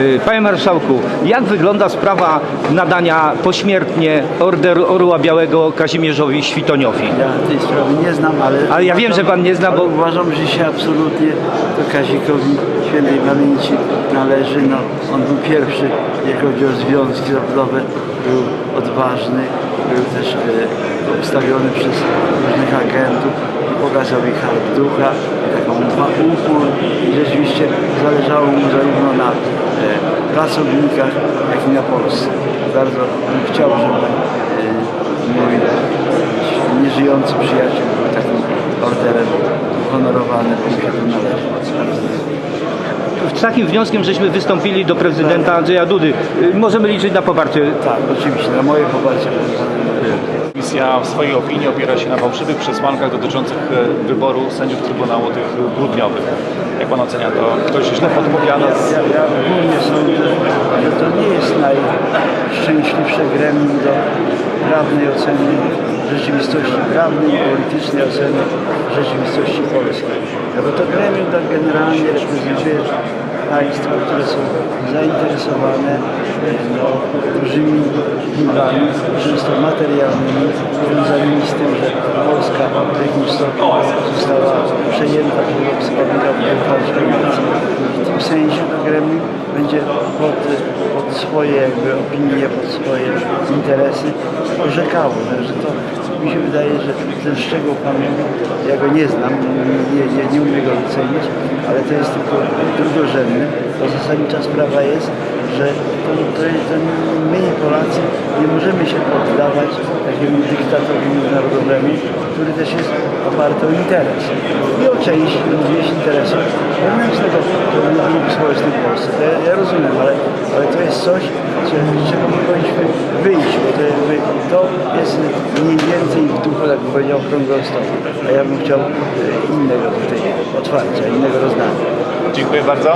Y, Panie Marszałku, jak wygląda sprawa nadania pośmiertnie Orderu Orła Białego Kazimierzowi Świtoniowi? Ja tej sprawy nie znam, ale... Ale ja wiem, że pan nie zna, bo- ale Uważam, że się absolutnie to Kazikowi świętej pamięci należy. No, on był pierwszy, jeśli chodzi o związki zawodowe, był odważny, był też e, obstawiony przez różnych agentów, pokazał ich hart ducha, taką upa- upór i rzeczywiście zależało mu zarówno na pracownikach, jak i na Polsce. Bardzo bym chciał, żeby e, mój nieżyjący przyjaciel był takim orderem uhonorowany, bo mi się to należy. Z takim wnioskiem, żeśmy wystąpili do prezydenta Andrzeja Dudy. Możemy liczyć na poparcie. Tak, oczywiście, na moje poparcie. Komisja w swojej opinii opiera się na fałszywych przesłankach dotyczących e, wyboru sędziów Trybunału tych grudniowych. Jak pan ocenia to? Ktoś źle podpowiada? Ja, ja że to nie jest najszczęśliwsze gremium do prawnej oceny rzeczywistości prawnej politycznej oceny rzeczywistości polskiej. No bo to gremium tak generalnie reprezentuje państwa, które są zainteresowane no, dużymi długami, często materialnymi, związanymi z tym, że Polska w jakimś stopniu została przejęta przez Polskę w tym sensie to gremium swoje jakby opinie, pod swoje interesy orzekało. Także to mi się wydaje, że ten szczegół pamięci, ja go nie znam, nie, nie, nie umiem go ocenić, ale to jest tylko drugorzędny, bo zasadnicza sprawa jest, że to, to, my Polacy nie możemy się poddawać takiemu dyktatowi międzynarodowemu, który też jest oparty o interes. I o część również interesów wewnętrznego ruchu społecznego w Polsce. To ja, ja rozumiem, ale, ale to jest coś, czego my powinniśmy wyjść, bo to, to jest mniej więcej w duchu, jak powiedział, okrągłego stołu. A ja bym chciał e, innego tutaj otwarcia, innego rozdania. Dziękuję bardzo.